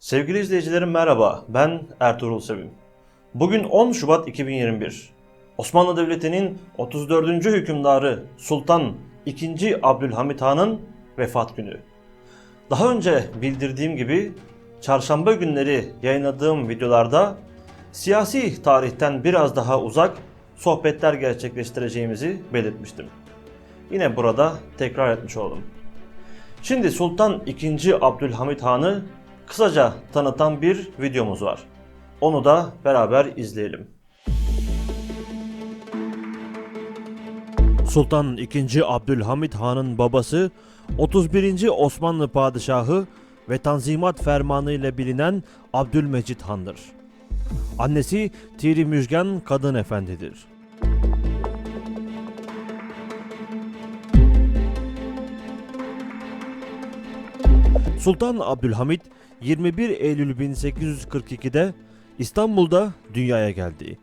Sevgili izleyicilerim merhaba, ben Ertuğrul Sevim. Bugün 10 Şubat 2021. Osmanlı Devleti'nin 34. hükümdarı Sultan II. Abdülhamit Han'ın vefat günü. Daha önce bildirdiğim gibi çarşamba günleri yayınladığım videolarda siyasi tarihten biraz daha uzak sohbetler gerçekleştireceğimizi belirtmiştim. Yine burada tekrar etmiş oldum. Şimdi Sultan II. Abdülhamit Han'ı kısaca tanıtan bir videomuz var. Onu da beraber izleyelim. Sultan II. Abdülhamit Han'ın babası 31. Osmanlı Padişahı ve Tanzimat Fermanı ile bilinen Abdülmecit Han'dır. Annesi Tiri Müjgan Kadın Efendidir. Sultan Abdülhamit 21 Eylül 1842'de İstanbul'da dünyaya geldi.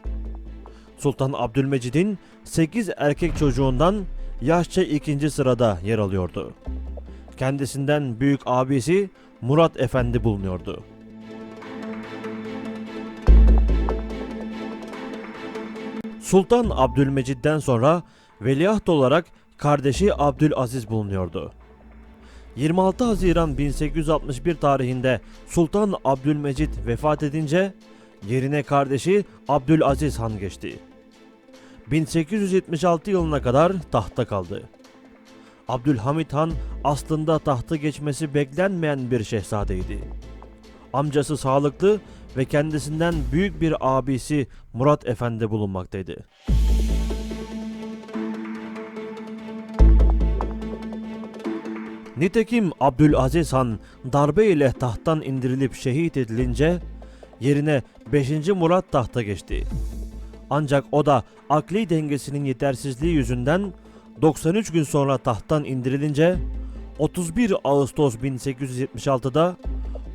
Sultan Abdülmecid'in 8 erkek çocuğundan yaşça ikinci sırada yer alıyordu. Kendisinden büyük abisi Murat Efendi bulunuyordu. Sultan Abdülmecid'den sonra veliaht olarak kardeşi Abdülaziz bulunuyordu. 26 Haziran 1861 tarihinde Sultan Abdülmecit vefat edince yerine kardeşi Abdülaziz Han geçti. 1876 yılına kadar tahta kaldı. Abdülhamit Han aslında tahta geçmesi beklenmeyen bir şehzadeydi. Amcası sağlıklı ve kendisinden büyük bir abisi Murat Efendi bulunmaktaydı. Nitekim Abdülaziz Han darbe ile tahttan indirilip şehit edilince yerine 5. Murat tahta geçti. Ancak o da akli dengesinin yetersizliği yüzünden 93 gün sonra tahttan indirilince 31 Ağustos 1876'da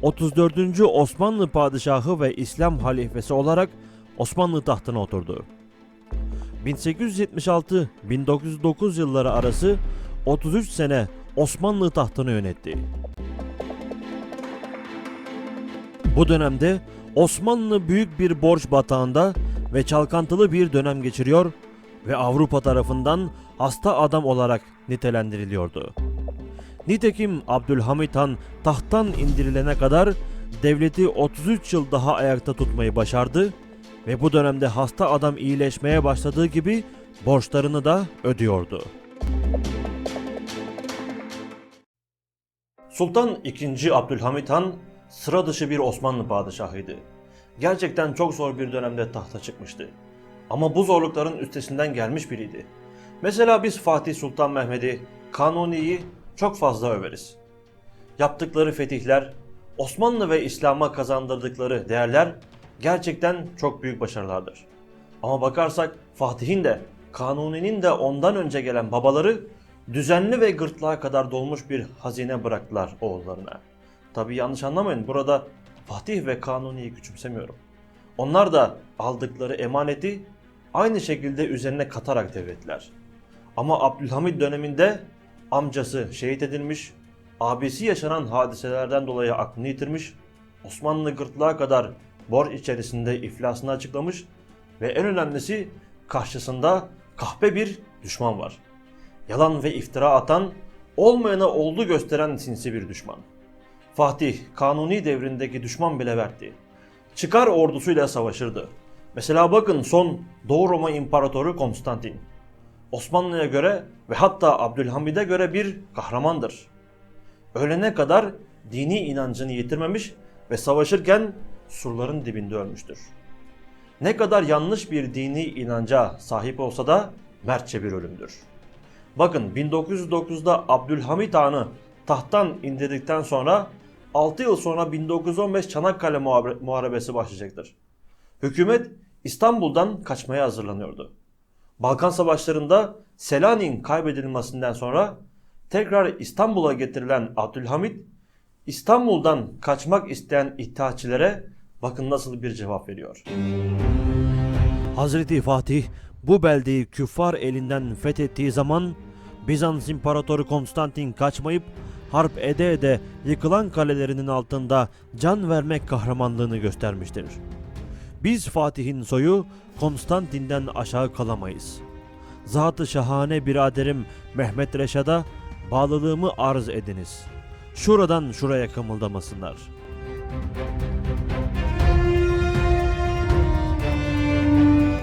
34. Osmanlı Padişahı ve İslam halifesi olarak Osmanlı tahtına oturdu. 1876-1909 yılları arası 33 sene Osmanlı tahtını yönetti. Bu dönemde Osmanlı büyük bir borç batağında ve çalkantılı bir dönem geçiriyor ve Avrupa tarafından hasta adam olarak nitelendiriliyordu. Nitekim Abdülhamit Han tahttan indirilene kadar devleti 33 yıl daha ayakta tutmayı başardı ve bu dönemde hasta adam iyileşmeye başladığı gibi borçlarını da ödüyordu. Sultan II. Abdülhamit Han sıra dışı bir Osmanlı padişahıydı. Gerçekten çok zor bir dönemde tahta çıkmıştı. Ama bu zorlukların üstesinden gelmiş biriydi. Mesela biz Fatih Sultan Mehmet'i, Kanuni'yi çok fazla överiz. Yaptıkları fetihler, Osmanlı ve İslam'a kazandırdıkları değerler gerçekten çok büyük başarılardır. Ama bakarsak Fatih'in de Kanuni'nin de ondan önce gelen babaları düzenli ve gırtlağa kadar dolmuş bir hazine bıraktılar oğullarına. Tabi yanlış anlamayın burada Fatih ve Kanuni'yi küçümsemiyorum. Onlar da aldıkları emaneti aynı şekilde üzerine katarak devrettiler. Ama Abdülhamid döneminde amcası şehit edilmiş, abisi yaşanan hadiselerden dolayı aklını yitirmiş, Osmanlı gırtlağa kadar borç içerisinde iflasını açıklamış ve en önemlisi karşısında kahpe bir düşman var. Yalan ve iftira atan, olmayana oldu gösteren sinsi bir düşman. Fatih, Kanuni devrindeki düşman bile verdi. Çıkar ordusuyla savaşırdı. Mesela bakın son Doğu Roma İmparatoru Konstantin. Osmanlı'ya göre ve hatta Abdülhamid'e göre bir kahramandır. Ölene kadar dini inancını yitirmemiş ve savaşırken surların dibinde ölmüştür. Ne kadar yanlış bir dini inanca sahip olsa da mertçe bir ölümdür. Bakın 1909'da Abdülhamit Han'ı tahttan indirdikten sonra 6 yıl sonra 1915 Çanakkale Muhare- Muharebesi başlayacaktır. Hükümet İstanbul'dan kaçmaya hazırlanıyordu. Balkan Savaşları'nda Selanik'in kaybedilmesinden sonra tekrar İstanbul'a getirilen Abdülhamit, İstanbul'dan kaçmak isteyen İttihatçilere bakın nasıl bir cevap veriyor. Hazreti Fatih bu beldeyi küffar elinden fethettiği zaman Bizans İmparatoru Konstantin kaçmayıp harp ede ede yıkılan kalelerinin altında can vermek kahramanlığını göstermiştir. Biz Fatih'in soyu Konstantin'den aşağı kalamayız. Zat-ı şahane biraderim Mehmet Reşad'a bağlılığımı arz ediniz. Şuradan şuraya kımıldamasınlar.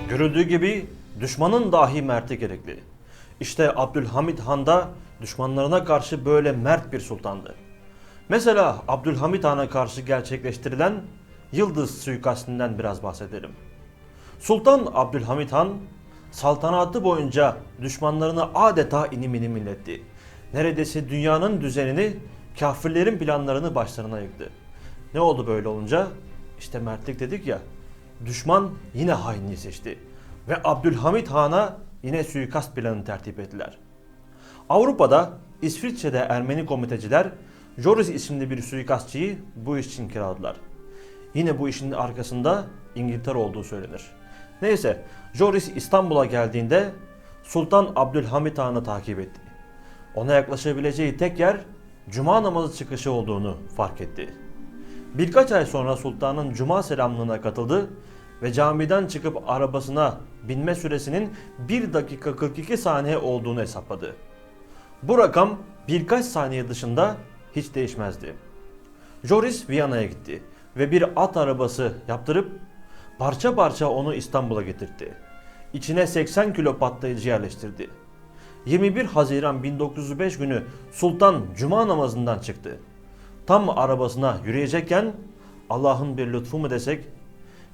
Görüldüğü gibi düşmanın dahi merti gerekli. İşte Abdülhamit Han da düşmanlarına karşı böyle mert bir sultandı. Mesela Abdülhamit Han'a karşı gerçekleştirilen Yıldız suikastinden biraz bahsedelim. Sultan Abdülhamit Han saltanatı boyunca düşmanlarını adeta inim inim inletti. Neredeyse dünyanın düzenini, kafirlerin planlarını başlarına yıktı. Ne oldu böyle olunca? İşte mertlik dedik ya. Düşman yine hainliği seçti. Ve Abdülhamit Han'a yine suikast planını tertip ettiler. Avrupa'da İsviçre'de Ermeni komiteciler Joris isimli bir suikastçıyı bu iş için kiraladılar. Yine bu işin arkasında İngiltere olduğu söylenir. Neyse Joris İstanbul'a geldiğinde Sultan Abdülhamit Han'ı takip etti. Ona yaklaşabileceği tek yer cuma namazı çıkışı olduğunu fark etti. Birkaç ay sonra sultanın cuma selamlığına katıldı ve camiden çıkıp arabasına binme süresinin 1 dakika 42 saniye olduğunu hesapladı. Bu rakam birkaç saniye dışında hiç değişmezdi. Joris Viyana'ya gitti ve bir at arabası yaptırıp parça parça onu İstanbul'a getirtti. İçine 80 kilo patlayıcı yerleştirdi. 21 Haziran 1905 günü Sultan Cuma namazından çıktı. Tam arabasına yürüyecekken Allah'ın bir lütfu mu desek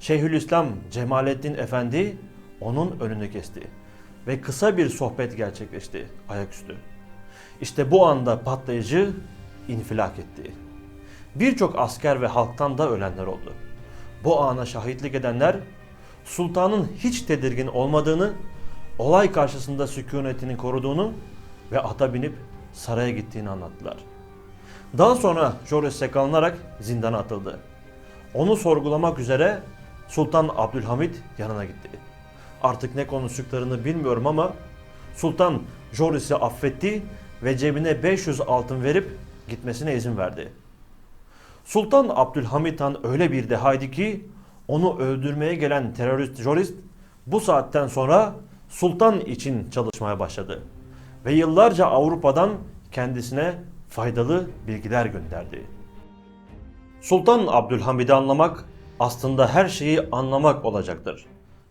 Şeyhülislam Cemalettin Efendi onun önünü kesti ve kısa bir sohbet gerçekleşti ayaküstü. İşte bu anda patlayıcı infilak etti. Birçok asker ve halktan da ölenler oldu. Bu ana şahitlik edenler sultanın hiç tedirgin olmadığını, olay karşısında sükunetini koruduğunu ve ata binip saraya gittiğini anlattılar. Daha sonra Joris'e kalınarak zindana atıldı. Onu sorgulamak üzere Sultan Abdülhamit yanına gitti. Artık ne konuştuklarını bilmiyorum ama Sultan Joris'i affetti ve cebine 500 altın verip gitmesine izin verdi. Sultan Abdülhamit Han öyle bir dehaydı ki onu öldürmeye gelen terörist Joris bu saatten sonra sultan için çalışmaya başladı ve yıllarca Avrupa'dan kendisine faydalı bilgiler gönderdi. Sultan Abdülhamid'i anlamak aslında her şeyi anlamak olacaktır.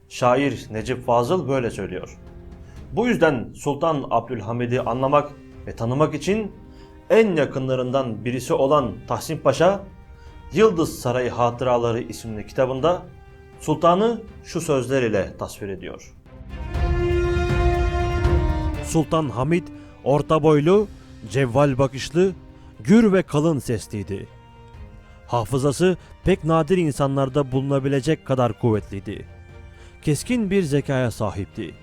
Şair Necip Fazıl böyle söylüyor. Bu yüzden Sultan Abdülhamid'i anlamak ve tanımak için en yakınlarından birisi olan Tahsin Paşa, Yıldız Sarayı Hatıraları isimli kitabında sultanı şu sözler ile tasvir ediyor. Sultan Hamid orta boylu, cevval bakışlı, gür ve kalın sesliydi. Hafızası pek nadir insanlarda bulunabilecek kadar kuvvetliydi. Keskin bir zekaya sahipti.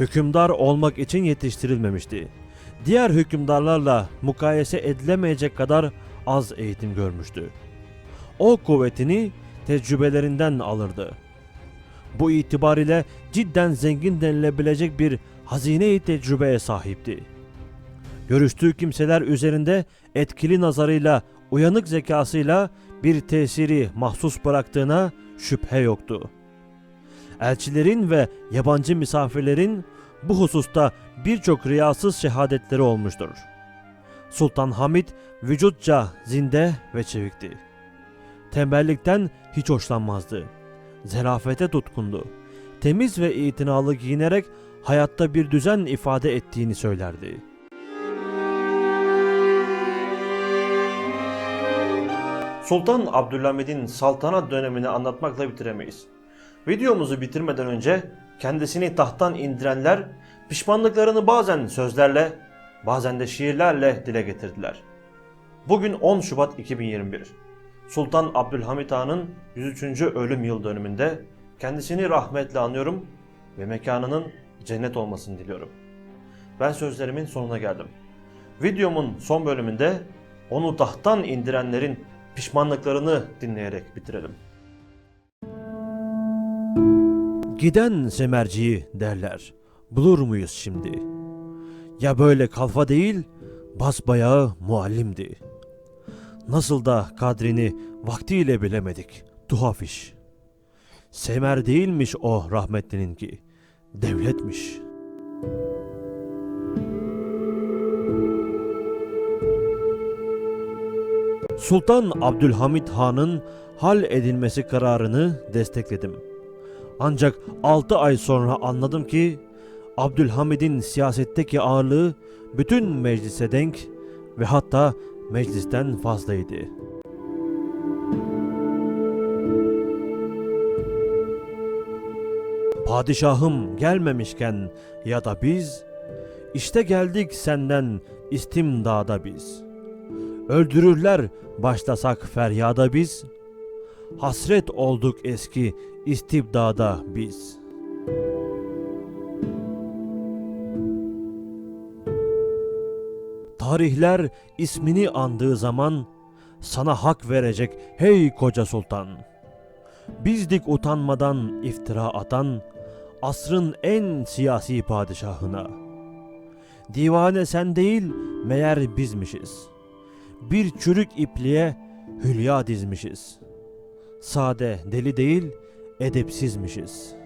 Hükümdar olmak için yetiştirilmemişti. Diğer hükümdarlarla mukayese edilemeyecek kadar az eğitim görmüştü. O kuvvetini tecrübelerinden alırdı. Bu itibar ile cidden zengin denilebilecek bir hazine-i tecrübeye sahipti. Görüştüğü kimseler üzerinde etkili nazarıyla, uyanık zekasıyla bir tesiri mahsus bıraktığına şüphe yoktu. Elçilerin ve yabancı misafirlerin bu hususta birçok riyasız şehadetleri olmuştur. Sultan Hamid vücutça zinde ve çevikti. Tembellikten hiç hoşlanmazdı. Zerafete tutkundu. Temiz ve itinalı giyinerek hayatta bir düzen ifade ettiğini söylerdi. Sultan Abdülhamid'in saltanat dönemini anlatmakla bitiremeyiz. Videomuzu bitirmeden önce kendisini tahttan indirenler pişmanlıklarını bazen sözlerle, bazen de şiirlerle dile getirdiler. Bugün 10 Şubat 2021. Sultan Abdülhamit Han'ın 103. ölüm yıl dönümünde kendisini rahmetle anıyorum ve mekanının cennet olmasını diliyorum. Ben sözlerimin sonuna geldim. Videomun son bölümünde onu tahttan indirenlerin pişmanlıklarını dinleyerek bitirelim. Giden semerciyi derler. Bulur muyuz şimdi? Ya böyle kalfa değil, basbayağı muallimdi. Nasıl da kadrini vaktiyle bilemedik. Tuhaf iş. Semer değilmiş o rahmetlinin ki. Devletmiş. Sultan Abdülhamit Han'ın hal edilmesi kararını destekledim. Ancak 6 ay sonra anladım ki Abdülhamid'in siyasetteki ağırlığı bütün meclise denk ve hatta meclisten fazlaydı. Padişahım gelmemişken ya da biz işte geldik senden istimdada biz. Öldürürler başlasak feryada biz. Hasret olduk eski istibdada biz. Tarihler ismini andığı zaman sana hak verecek hey koca sultan. Bizdik utanmadan iftira atan asrın en siyasi padişahına. Divane sen değil meğer bizmişiz. Bir çürük ipliğe hülya dizmişiz. Sade deli değil edepsizmişiz.''